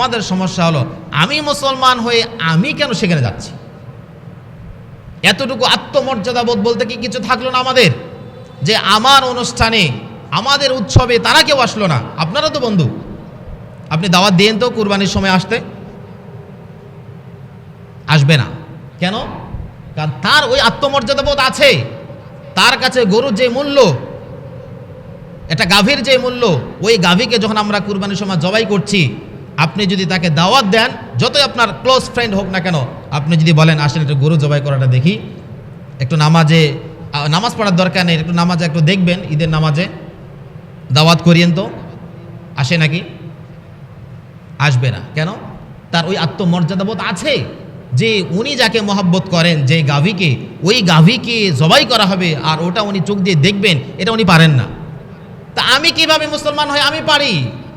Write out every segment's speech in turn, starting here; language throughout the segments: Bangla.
আমাদের সমস্যা হলো, আমি মুসলমান হয়ে আমি কেন সেখানে যাচ্ছি? এতটুকু আত্মমর্যাদা বোধ বলতে কি কিছু থাকল না আমাদের? যে আমার অনুষ্ঠানে, আমাদের উৎসবে তারা কেউ আসলো না। আপনারা তো বন্ধু। আপনি দাওয়াত দিয়েন তো কুরবানির সময় আসতে। আসবে না। কেন? কারণ তার ওই আত্মমর্যাদা বোধ আছে। তার কাছে গরুর যে মূল্য, এটা গাভীর যে মূল্য, ওই গাভীকে যখন আমরা কুরবানির সময় জবাই করছি আপনি যদি তাকে দাওয়াত দেন, যতই আপনার ক্লোজ ফ্রেন্ড হোক না কেন, আপনি যদি বলেন, আসেন, একটু গরু জবাই করাটা দেখি। একটু নামাজে নামাজ পড়ার দরকার নেই, একটু নামাজে একটু দেখবেন, ঈদের নামাজে। দাওয়াত করিয়েন তো। আসে নাকি? আসবে না। কেন? তার ওই আত্মমর্যাদাবোধ আছে যে উনি যাকে মহাব্বত করেন, যে গাভীকে, ওই গাভীকে জবাই করা হবে আর ওটা উনি চোখ দিয়ে দেখবেন, এটা উনি পারেন না। তা আমি কীভাবে মুসলমান হয়ে আমি পারি?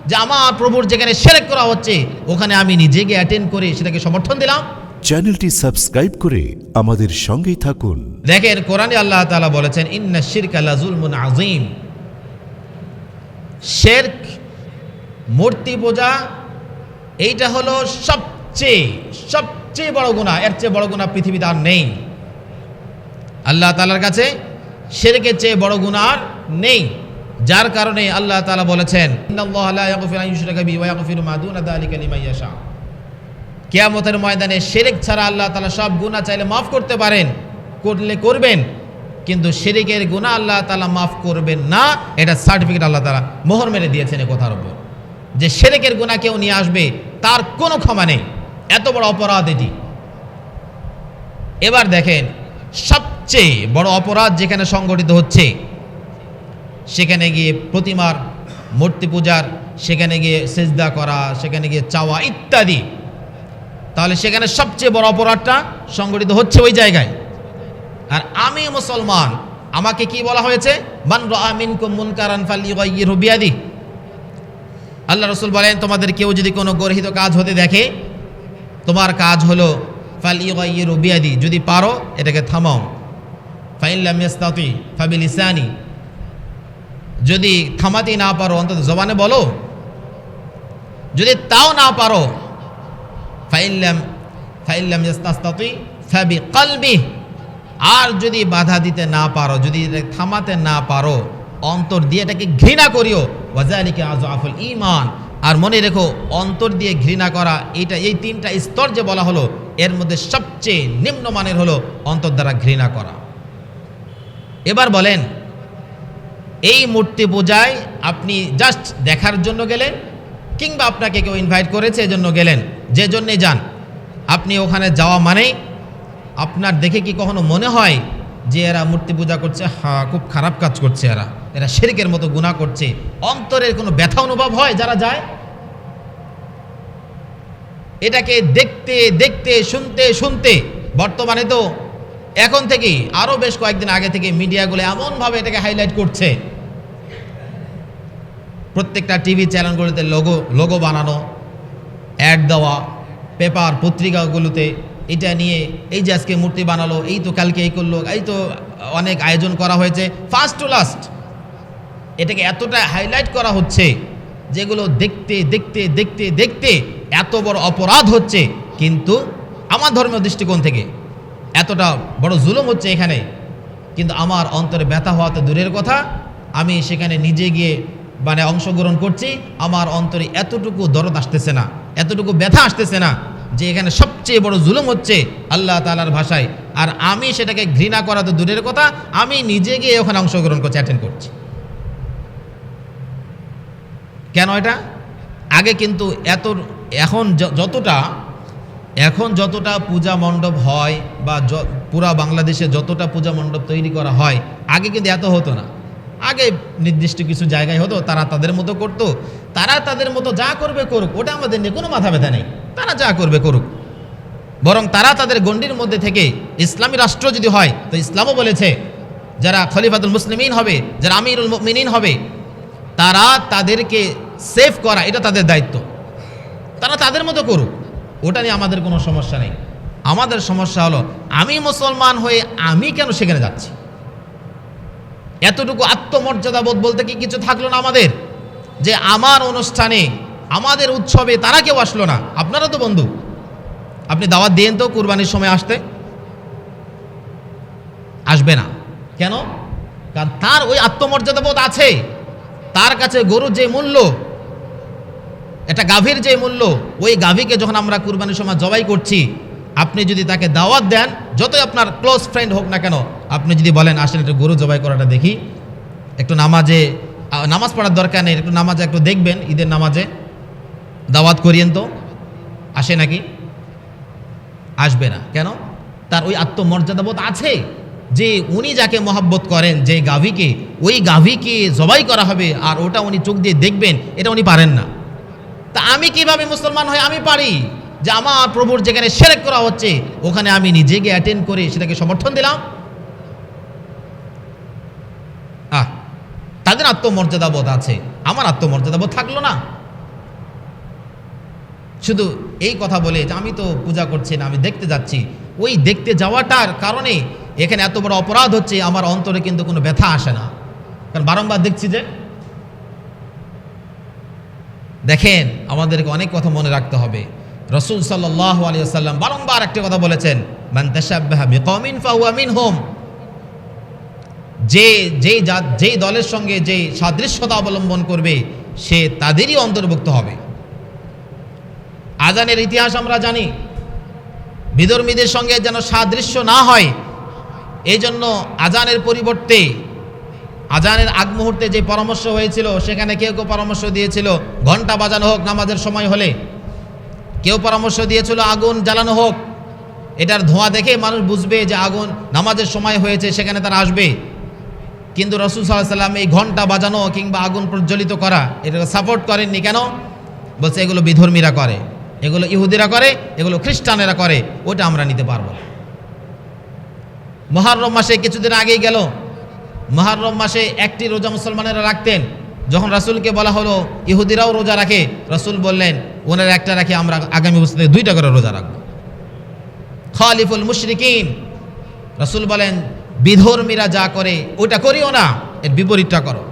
যে আমার প্রভুর যেখানে সেরেক করা হচ্ছে ওখানে আমি নিজেকে অ্যাটেন্ড করে সেটাকে সমর্থন দিলাম। চ্যানেলটি সাবস্ক্রাইব করে আমাদের সঙ্গেই থাকুন। দেখেন কোরআনে আল্লাহ তাআলা বলেছেন ইন্না শিরক লাজুলমুন আজিম শেরক মূর্তি পূজা এইটা হলো সবচেয়ে সবচেয়ে বড় গুনাহ। এর চেয়ে বড় গুনাহ পৃথিবীতে আর নেই। আল্লাহ তাআলার কাছে শেরকের চেয়ে বড় গুনাহ আর নেই। যার কারণে আল্লাহ তালা বলেছেন কেয়ামতের ময়দানে শেরেক ছাড়া আল্লাহ তালা সব গুণা চাইলে মাফ করতে পারেন, করলে করবেন, কিন্তু শেরেকের গুণা আল্লাহ তালা মাফ করবেন না, এটা সার্টিফিকেট আল্লাহ তালা মোহর মেরে দিয়েছেন এ কথার উপর। যে শেরেকের গুণা কেউ নিয়ে আসবে, তার কোনো ক্ষমা নেই। এত বড় অপরাধ এটি। এবার দেখেন, সবচেয়ে বড় অপরাধ যেখানে সংগঠিত হচ্ছে সেখানে গিয়ে প্রতিমার মূর্তি পূজার, সেখানে গিয়ে সেজদা করা, সেখানে গিয়ে চাওয়া ইত্যাদি। তাহলে সেখানে সবচেয়ে বড় অপরাধটা সংগঠিত হচ্ছে ওই জায়গায়। আর আমি মুসলমান, আমাকে কি বলা হয়েছে? আল্লাহ রসুল বলেন, তোমাদের কেউ যদি কোনো গর্হিত কাজ হতে দেখে, তোমার কাজ হলো ফালিয়ুগাইয়িরহু বিয়াদি। যদি পারো, এটাকে থামাও। ফাইল্লাম ইয়াস্তাতি, ফাবিলিসানি। যদি থামাতেই না পারো, অন্তত জবানে বলো। যদি তাও না পারো, ফাইল্লাম ফাইল্লাম ইয়াস্তাস্তাতি ফাবি কলবি আর যদি বাধা দিতে না পারো, যদি থামাতে না পারো, অন্তর দিয়ে এটাকে ঘৃণা করিও। ওয়াজালিকে আজআফুল ঈমান। আর মনে রেখো, অন্তর দিয়ে ঘৃণা করা এটা এই তিনটা স্তর যে বলা হলো, এর মধ্যে সবচেয়ে নিম্নমানের হলো অন্তর দ্বারা ঘৃণা করা। এবার বলেন এই মূর্তি পূজায় আপনি জাস্ট দেখার জন্য গেলেন, কিংবা আপনাকে কেউ ইনভাইট করেছে এজন্য গেলেন, যে জন্যে যান। আপনি ওখানে যাওয়া মানেই আপনার দেখে কি কখনো মনে হয় যে এরা মূর্তি পূজা করছে? হ্যাঁ খুব খারাপ কাজ করছে এরা। এরা শেরিকের মতো গুণা করছে। অন্তরের কোনো ব্যথা অনুভব হয় যারা যায়? এটাকে দেখতে দেখতে, শুনতে শুনতে, বর্তমানে তো এখন থেকেই আরও বেশ কয়েকদিন আগে থেকে মিডিয়াগুলো এমনভাবে এটাকে হাইলাইট করছে। প্রত্যেকটা টিভি চ্যানেলগুলোতে লোগো লোগো বানানো অ্যাড দেওয়া পেপার পত্রিকাগুলোতে এটা নিয়ে এই যে আজকে মূর্তি বানালো, এই তো কালকে এই করল, এই তো অনেক আয়োজন করা হয়েছে ফার্স্ট টু লাস্ট এটাকে এতটা হাইলাইট করা হচ্ছে, যেগুলো দেখতে দেখতে দেখতে দেখতে এত বড় অপরাধ হচ্ছে, কিন্তু আমার ধর্মীয় দৃষ্টিকোণ থেকে এতটা বড় জুলুম হচ্ছে এখানে। কিন্তু আমার অন্তরে ব্যথা হওয়া তো দূরের কথা। আমি সেখানে নিজে গিয়ে মানে অংশগ্রহণ করছি, আমার অন্তরে এতটুকু দরদ আসতেছে না, এতটুকু ব্যথা আসতেছে না, যে এখানে সবচেয়ে বড় জুলুম হচ্ছে আল্লাহ তালার ভাষায়। আর আমি সেটাকে ঘৃণা করা তো দূরের কথা, আমি নিজে গিয়ে ওখানে অংশগ্রহণ করছি অ্যাটেন্ড করছি। কেন এটা? আগে কিন্তু এত, এখন যতটা এখন যতটা পূজা মণ্ডপ হয় বা পুরা বাংলাদেশে যতটা পূজা মণ্ডপ তৈরি করা হয়, আগে কিন্তু এত হতো না। আগে নির্দিষ্ট কিছু জায়গায় হতো, তারা তাদের মতো করতো, তারা তাদের মতো যা করবে করুক, ওটা আমাদের নিয়ে কোনো মাথা ব্যথা নেই, তারা যা করবে করুক। বরং তারা তাদের গণ্ডির মধ্যে থেকে ইসলামী রাষ্ট্র যদি হয়, তো ইসলামও বলেছে, যারা খলিফাতুল মুসলিমিন হবে, যারা আমিরুল মিনিন হবে, তারা তাদেরকে সেভ করা, এটা তাদের দায়িত্ব। তারা তাদের মতো করুক, ওটা নিয়ে আমাদের কোনো সমস্যা নেই। আমাদের সমস্যা হলো, আমি মুসলমান হয়ে আমি কেন সেখানে যাচ্ছি? এতটুকু আত্মমর্যাদা বোধ বলতে কি কিছু থাকল না আমাদের? যে আমার অনুষ্ঠানে, আমাদের উৎসবে তারা কেউ আসলো না। আপনারা তো বন্ধু। আপনি দাওয়াত দিয়েন তো কুরবানির সময় আসতে। আসবে না। কেন? কারণ তার ওই আত্মমর্যাদা বোধ আছে। তার কাছে গরুর যে মূল্য, এটা গাভীর যে মূল্য, ওই গাভীকে যখন আমরা কুরবানির সময় জবাই করছি আপনি যদি তাকে দাওয়াত দেন, যতই আপনার ক্লোজ ফ্রেন্ড হোক না কেন, আপনি যদি বলেন, আসেন, একটু গরু জবাই করাটা দেখি। একটু নামাজে নামাজ পড়ার দরকার নেই, একটু নামাজে একটু দেখবেন, ঈদের নামাজে। দাওয়াত করিয়েন তো। আসে নাকি? আসবে না। কেন? তার ওই আত্মমর্যাদাবোধ আছে যে উনি যাকে মহাব্বত করেন যে গাভীকে, ওই গাভীকে জবাই করা হবে আর ওটা উনি চোখ দিয়ে দেখবেন, এটা উনি পারেন না। তা আমি কীভাবে মুসলমান হয়ে আমি পারি। যে আমার প্রভুর যেখানে সেরেক করা হচ্ছে, ওখানে আমি নিজেকে অ্যাটেন্ড করে সেটাকে সমর্থন দিলাম। আহ, তাদের আত্মমর্যাদাবোধ আছে। আমার আত্মমর্যাদাবোধ থাকল না। শুধু এই কথা বলে যে আমি তো পূজা করছি না, আমি দেখতে যাচ্ছি। ওই দেখতে যাওয়াটার কারণে এখানে এত বড় অপরাধ হচ্ছে, আমার অন্তরে কিন্তু কোনো ব্যথা আসে না। কারণ বারংবার দেখছি যে, দেখেন, আমাদেরকে অনেক কথা মনে রাখতে হবে। রসুল সাল্লাহ আলিয়াল্লাম বারংবার একটি কথা বলেছেন ফাহুয়া মিনহুম। যে, যেই জাত, যেই দলের সঙ্গে যেই সাদৃশ্যতা অবলম্বন করবে, সে তাদেরই অন্তর্ভুক্ত হবে। আজানের ইতিহাস আমরা জানি, বিধর্মীদের সঙ্গে যেন সাদৃশ্য না হয় এই জন্য আজানের পরিবর্তে, আজানের আগ মুহূর্তে যে পরামর্শ হয়েছিল, সেখানে কেউ কেউ পরামর্শ দিয়েছিল ঘণ্টা বাজানো হোক, নামাজের সময় হলে কেউ পরামর্শ দিয়েছিল, আগুন জ্বালানো হোক। এটার ধোঁয়া দেখে মানুষ বুঝবে যে আগুন নামাজের সময় হয়েছে, সেখানে তারা আসবে। কিন্তু রসুল সাল্লাহ সাল্লাম এই ঘণ্টা বাজানো কিংবা আগুন প্রজ্বলিত করা এটাকে সাপোর্ট করেননি কেন? বলছে, এগুলো বিধর্মীরা করে, এগুলো ইহুদিরা করে, এগুলো খ্রিস্টানেরা করে, ওটা আমরা নিতে পারব মহারম মাসে কিছুদিন আগেই গেল। মহারম মাসে একটি রোজা মুসলমানেরা রাখতেন। যখন রাসূলকে বলা হলো, ইহুদিরাও রোজা রাখে? রাসূল বললেন, ওনারা একটা রাখে, আমরা আগামী বছর থেকে দুইটা করে রোজা রাখব। খালিফুল মুশরিকিন, রাসূল বলেন, বিধর্মীরা যা করে ওটা করিও না, এর বিপরীতটা করো।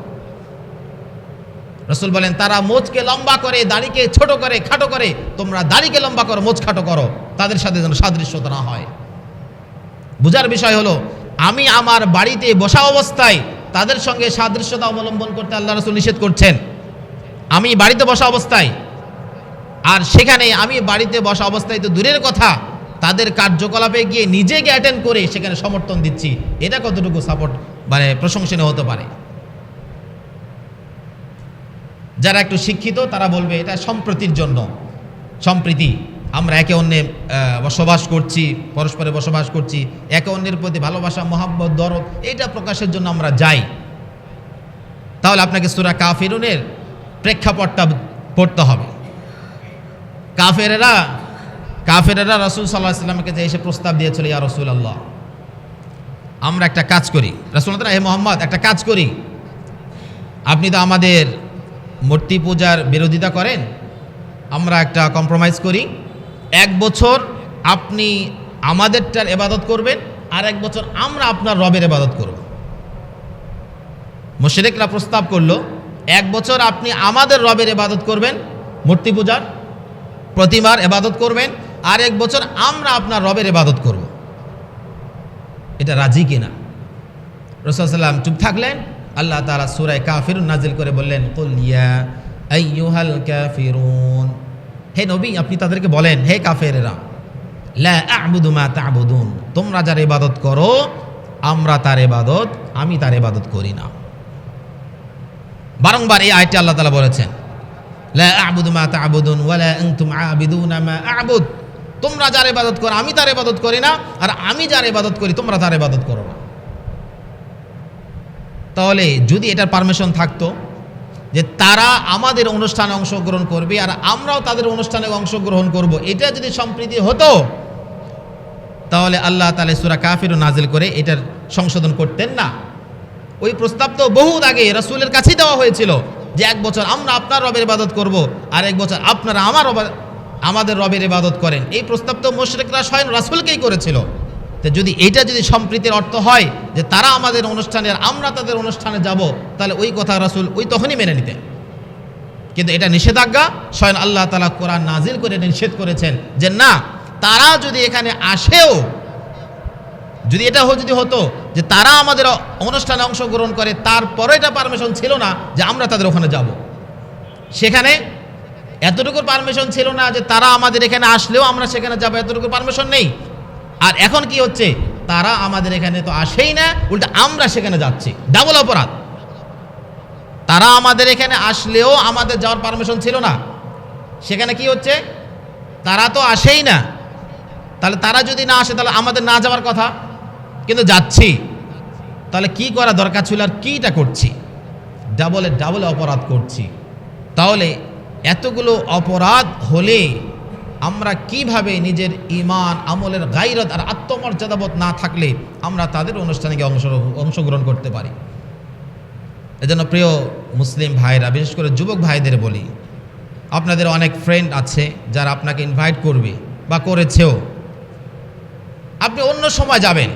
রসুল বলেন, তারা মোচকে লম্বা করে, দাড়িকে ছোট করে, খাটো করে, তোমরা দাড়িকে লম্বা করো, মোচ খাটো করো, তাদের সাথে যেন সাদৃশ্যতা না হয়। বুঝার বিষয় হলো, আমি আমার বাড়িতে বসা অবস্থায় তাদের সঙ্গে সাদৃশ্যতা অবলম্বন করতে আল্লাহ রসুল নিষেধ করছেন। আমি বাড়িতে বসা অবস্থায়, আর সেখানে আমি বাড়িতে বসা অবস্থায় তো দূরের কথা, তাদের কার্যকলাপে গিয়ে নিজেকে অ্যাটেন্ড করে সেখানে সমর্থন দিচ্ছি। এটা কতটুকু সাপোর্ট মানে প্রশংসনীয় হতে পারে? যারা একটু শিক্ষিত, তারা বলবে এটা সম্প্রতির জন্য। সম্প্রীতি। আমরা একে অন্যে বসবাস করছি, পরস্পরে বসবাস করছি, একে অন্যের প্রতি ভালোবাসা, মহাব্বত, দরদ এটা প্রকাশের জন্য আমরা যাই। তাহলে আপনাকে সুরা কাফিরুনের প্রেক্ষাপটটা পড়তে হবে। কাফেরেরা কাফেরেরা রসুল সাল্লাহ সাল্লামকে যে এসে প্রস্তাব দিয়েছিল, ইয়া রসুল আল্লাহ আমরা একটা কাজ করি। রসুল হে মোহাম্মদ, একটা কাজ করি। আপনি তো আমাদের মূর্তি পূজার বিরোধিতা করেন, আমরা একটা কম্প্রোমাইজ করি। এক বছর আপনি আমাদেরটার এবাদত করবেন, আর এক বছর আমরা আপনার রবের এবাদত করব। মুশরিকরা প্রস্তাব করল, এক বছর আপনি আমাদের রবের এবাদত করবেন, মূর্তি পূজার প্রতিমার এবাদত করবেন, আর এক বছর আমরা আপনার রবের এবাদত করব। এটা রাজি কিনা? রসুলাম চুপ থাকলেন, আল্লাহ তাআলা সুরায় কাফিরুন নাজিল করে বললেন, কুল ইয়া আইয়ুহাল কাফিরুন। হে নবী, আপনি তাদেরকে বলেন, হে কাফেরেরা মা তোমরা যার ইবাদত করো, আমরা তার ইবাদত, আমি তার ইবাদত করি না। বারংবার এই আয়াতটি আল্লাহ তালা বলেছেন আ'বুদ, তোমরা যার ইবাদত করো, আমি তার ইবাদত করি না, আর আমি যার ইবাদত করি, তোমরা তার ইবাদত করো না। তাহলে যদি এটার পারমিশন থাকতো যে তারা আমাদের অনুষ্ঠানে অংশগ্রহণ করবে আর আমরাও তাদের অনুষ্ঠানে অংশগ্রহণ করব। এটা যদি সম্প্রীতি হতো, তাহলে আল্লাহ তালে সুরা কাফিরও নাজিল করে এটার সংশোধন করতেন না। ওই প্রস্তাব তো বহুত আগে রসুলের কাছেই দেওয়া হয়েছিল যে এক বছর আমরা আপনার রবের ইবাদত করব আর এক বছর আপনারা আমার আমাদের রবের ইবাদত করেন। এই প্রস্তাব তো মোশরেকরা স্বয়ং রাসুলকেই করেছিল। তো যদি এটা যদি সম্প্রীতির অর্থ হয় যে তারা আমাদের অনুষ্ঠানে আর আমরা তাদের অনুষ্ঠানে যাব, তাহলে ওই কথা রাসুল ওই তখনই মেনে নিতেন। কিন্তু এটা নিষেধাজ্ঞা, স্বয়ং আল্লাহ তালা কোরআন নাজিল করে নিষেধ করেছেন যে না, তারা যদি এখানে আসেও, যদি এটা যদি হতো যে তারা আমাদের অনুষ্ঠানে অংশগ্রহণ করে, তারপরে এটা পারমিশন ছিল না যে আমরা তাদের ওখানে যাব। সেখানে এতটুকু পারমিশন ছিল না যে তারা আমাদের এখানে আসলেও আমরা সেখানে যাব এতটুকু পারমিশন নেই। আর এখন কি হচ্ছে? তারা আমাদের এখানে তো আসেই না, উল্টা আমরা সেখানে যাচ্ছি। ডাবল অপরাধ। তারা আমাদের এখানে আসলেও আমাদের যাওয়ার পারমিশন ছিল না। সেখানে কি হচ্ছে? তারা তো আসেই না। তাহলে তারা যদি না আসে, তাহলে আমাদের না যাওয়ার কথা। কিন্তু যাচ্ছি। তাহলে কি করা দরকার ছিল আর কীটা করছি? ডাবলে ডাবলে অপরাধ করছি। তাহলে এতগুলো অপরাধ হলে আমরা কীভাবে নিজের ইমান আমলের গাইরত আর আত্মমর্যাদাবোধ না থাকলে আমরা তাদের অনুষ্ঠানে গিয়ে অংশ, অংশগ্রহণ করতে পারি। এজন্য প্রিয় মুসলিম ভাইরা, বিশেষ করে যুবক ভাইদের বলি, আপনাদের অনেক ফ্রেন্ড আছে যারা আপনাকে ইনভাইট করবে বা করেছেও। আপনি অন্য সময় যাবেন।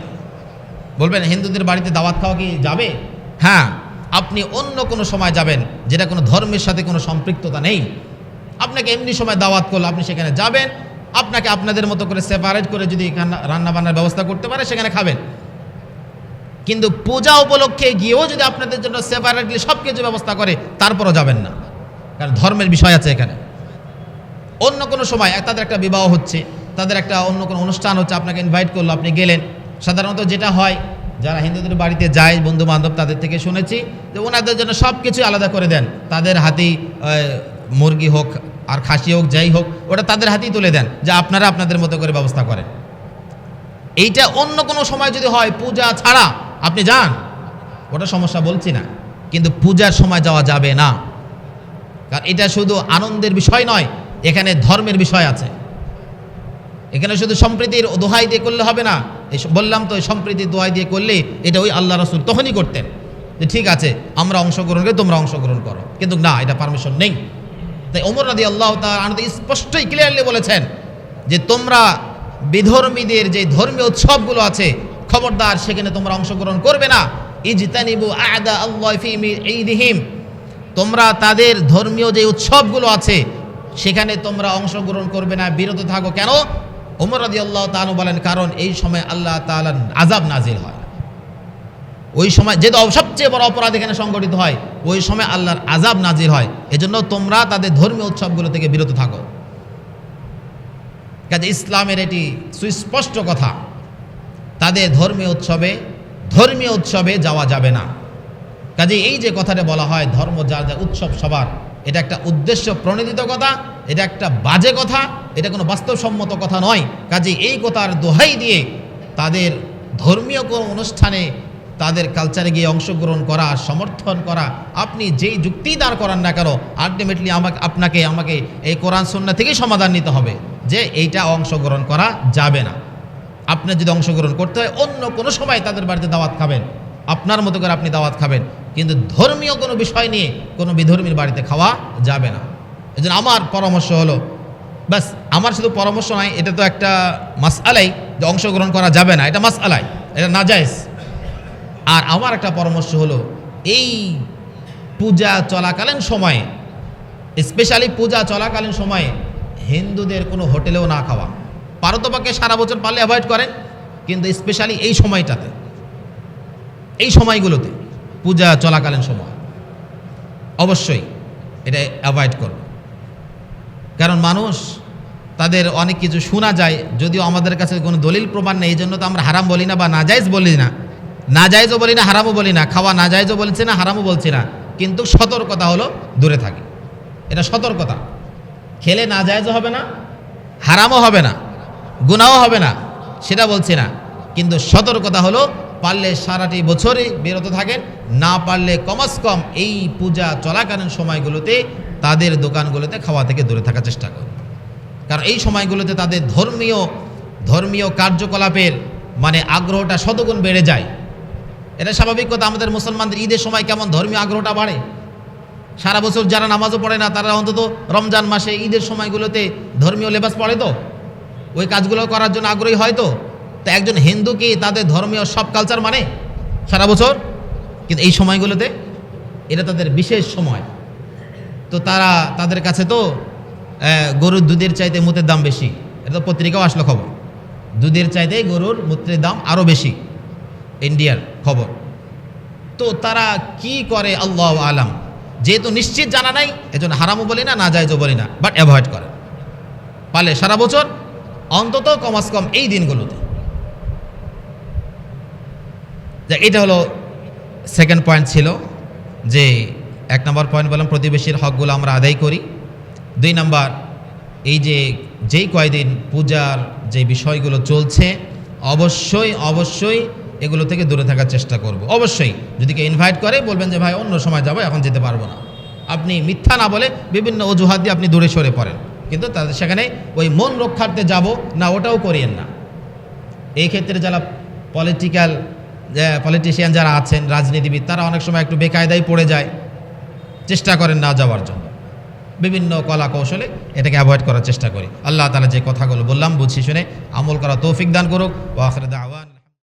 বলবেন, হিন্দুদের বাড়িতে দাওয়াত খাওয়া কি যাবে? হ্যাঁ আপনি অন্য কোনো সময় যাবেন যেটা কোনো ধর্মের সাথে কোনো সম্পৃক্ততা নেই। আপনাকে এমনি সময় দাওয়াত করল, আপনি সেখানে যাবেন, আপনাকে আপনাদের মতো করে সেপারেট করে যদি রান্না বান্নার ব্যবস্থা করতে পারে, সেখানে খাবেন। কিন্তু পূজা উপলক্ষে গিয়েও যদি আপনাদের জন্য সেপারেটলি সব কিছু ব্যবস্থা করে, তারপরও যাবেন না। কারণ ধর্মের বিষয় আছে এখানে। অন্য কোনো সময়, তাদের একটা বিবাহ হচ্ছে, তাদের একটা অন্য কোনো অনুষ্ঠান হচ্ছে, আপনাকে ইনভাইট করল, আপনি গেলেন। সাধারণত যেটা হয়, যারা হিন্দুদের বাড়িতে যায় বন্ধু বান্ধব তাদের থেকে শুনেছি, যে ওনাদের জন্য সব কিছু আলাদা করে দেন। তাদের হাতেই মুরগি হোক আর খাসি হোক, যাই হোক, ওটা তাদের হাতেই তুলে দেন যে আপনারা আপনাদের মতো করে ব্যবস্থা করেন। এইটা অন্য কোনো সময় যদি হয়, পূজা ছাড়া, আপনি যান। ওটা সমস্যা বলছি না, কিন্তু পূজার সময় যাওয়া যাবে না। কারণ এটা শুধু আনন্দের বিষয় নয়, এখানে ধর্মের বিষয় আছে। এখানে শুধু সম্প্রীতির দোহাই দিয়ে করলে হবে না। বললাম তো সম্প্রীতির দোহাই দিয়ে করলে এটা ওই আল্লাহ রসুল তখনই করতেন। যে ঠিক আছে, আমরা অংশগ্রহণ করি, তোমরা অংশগ্রহণ করো। কিন্তু না, এটা পারমিশন নেই। তাই ওমর রাদি আল্লাহ আনন্দ স্পষ্টই ক্লিয়ারলি বলেছেন যে তোমরা বিধর্মীদের যে ধর্মীয় উৎসবগুলো আছে, খবরদার, সেখানে তোমরা অংশগ্রহণ করবে না। ইজতানিবু আদা আল্লাহ ঈদিহিম। তোমরা তাদের ধর্মীয় যে উৎসবগুলো আছে, সেখানে তোমরা অংশগ্রহণ করবে না, বিরত থাকো কেন? ওমর রাদি আল্লাহ তানু বলেন, কারণ এই সময় আল্লাহ তাআলা আজাব নাজিল হয়। ওই সময় যেহেতু সবচেয়ে বড় অপরাধ এখানে সংগঠিত হয়, ওই সময় আল্লাহর আজাব নাজির হয়। এজন্য তোমরা তাদের ধর্মীয় উৎসবগুলো থেকে বিরত থাকো। কাজে ইসলামের এটি সুস্পষ্ট কথা। তাদের ধর্মীয় উৎসবে ধর্মীয় উৎসবে যাওয়া যাবে না। কাজে এই যে কথাটা বলা হয়, ধর্ম যার যা উৎসব সবার, এটা একটা উদ্দেশ্য প্রণোদিত কথা, এটা একটা বাজে কথা, এটা কোনো বাস্তবসম্মত কথা নয়। কাজে এই কথার দোহাই দিয়ে তাদের ধর্মীয় কোনো অনুষ্ঠানে তাদের কালচারে গিয়ে অংশগ্রহণ করা, সমর্থন করা, আপনি যেই যুক্তি দাঁড় করান না কেন আলটিমেটলি আমাকে আপনাকে, আমাকে এই কোরআন সন্না থেকেই সমাধান নিতে হবে যে এইটা অংশগ্রহণ করা যাবে না। আপনার যদি অংশগ্রহণ করতে হয়, অন্য কোনো সময় তাদের বাড়িতে দাওয়াত খাবেন। আপনার মতো করে আপনি দাওয়াত খাবেন। কিন্তু ধর্মীয় কোনো বিষয় নিয়ে কোনো বিধর্মীর বাড়িতে খাওয়া যাবে না। এই আমার পরামর্শ হলো, ব্যাস, আমার শুধু পরামর্শ নয়, এটা তো একটা মাসআলাই যে অংশগ্রহণ করা যাবে না, এটা মাসআলাই, এটা নাজায়েজ। আর আমার একটা পরামর্শ হলো, এই পূজা চলাকালীন সময়ে স্পেশালি পূজা চলাকালীন সময়ে, হিন্দুদের কোনো হোটেলেও না খাওয়া। পারতপক্ষে সারা বছর পারলে অ্যাভয়েড করেন, কিন্তু স্পেশালি এই সময়টাতে, এই সময়গুলোতে, পূজা চলাকালীন সময়, অবশ্যই এটা অ্যাভয়েড করবে কারণ মানুষ, তাদের অনেক কিছু শোনা যায়, যদিও আমাদের কাছে কোনো দলিল প্রমাণ নেই, এই জন্য তো আমরা হারাম বলি না বা নাজাইজ বলি না। নাজাইজও বলি না, হারামও বলি না, খাওয়া নাজাইজও বলছি না, হারামও বলছি না। কিন্তু সতর্কতা হলো দূরে থাকে। এটা সতর্কতা। খেলে নাজাইজও হবে না, হারামও হবে না গুনাও হবে না, সেটা বলছি না। কিন্তু সতর্কতা হলো পারলে সারাটি বছরই বিরত থাকেন, না পারলে কমাস কম এই পূজা চলাকালীন সময়গুলোতে তাদের দোকানগুলোতে খাওয়া থেকে দূরে থাকার চেষ্টা করুন। কারণ এই সময়গুলোতে তাদের ধর্মীয় ধর্মীয় কার্যকলাপের মানে আগ্রহটা শতগুণ বেড়ে যায়। এটা স্বাভাবিক কথা, আমাদের মুসলমানদের ঈদের সময় কেমন ধর্মীয় আগ্রহটা বাড়ে? সারা বছর যারা নামাজও পড়ে না, তারা অন্তত রমজান মাসে ঈদের সময়গুলোতে ধর্মীয় লেবাস পড়ে তো? ওই কাজগুলো করার জন্য আগ্রহী হয় তো? তা একজন হিন্দু কি তাদের ধর্মীয় সব কালচার মানে সারা বছর? কিন্তু এই সময়গুলোতে এটা তাদের বিশেষ সময়। তো তারা তাদের কাছে তো গরুর দুধের চাইতে মুতের দাম বেশি। এটা তো পত্রিকাও আসলো খবর। দুধের চাইতে গরুর মূত্রের দাম আরও বেশি। ইন্ডিয়ার খবর। তো তারা কি করে? আল্লাহ আলাম। যেহেতু নিশ্চিত জানা নাই, এজন্য হারামও বলি না না যাইজও বলি না বাট অ্যাভয়েড করে পালে সারা বছর, অন্তত কমাস কম এই দিনগুলোতে। এটা হলো সেকেন্ড পয়েন্ট ছিল, যে এক নম্বর পয়েন্ট বললাম প্রতিবেশীর হকগুলো আমরা আদায় করি। দুই নাম্বার, এই যে যেই কয়দিন পূজার যে বিষয়গুলো চলছে, অবশ্যই অবশ্যই এগুলো থেকে দূরে থাকার চেষ্টা করব। অবশ্যই যদি কেউ ইনভাইট করে, বলবেন যে, ভাই, অন্য সময় যাব, এখন যেতে পারব না। আপনি মিথ্যা না বলে বিভিন্ন অজুহাত দিয়ে আপনি দূরে সরে পড়েন। কিন্তু তাদের সেখানে ওই মন রক্ষার্থে যাব না, ওটাও করিয়েন না। এই ক্ষেত্রে যারা পলিটিক্যাল পলিটিশিয়ান যারা আছেন, রাজনীতিবিদ, তারা অনেক সময় একটু বেকায়দায় পড়ে যায়। চেষ্টা করেন না যাওয়ার জন্য। বিভিন্ন কলা কৌশলে এটাকে অ্যাভয়েড করার চেষ্টা করি। আল্লাহ তালা যে কথাগুলো বললাম বুঝি শুনে আমল করা তৌফিক দান করুক। ও আখরে দাওয়ান।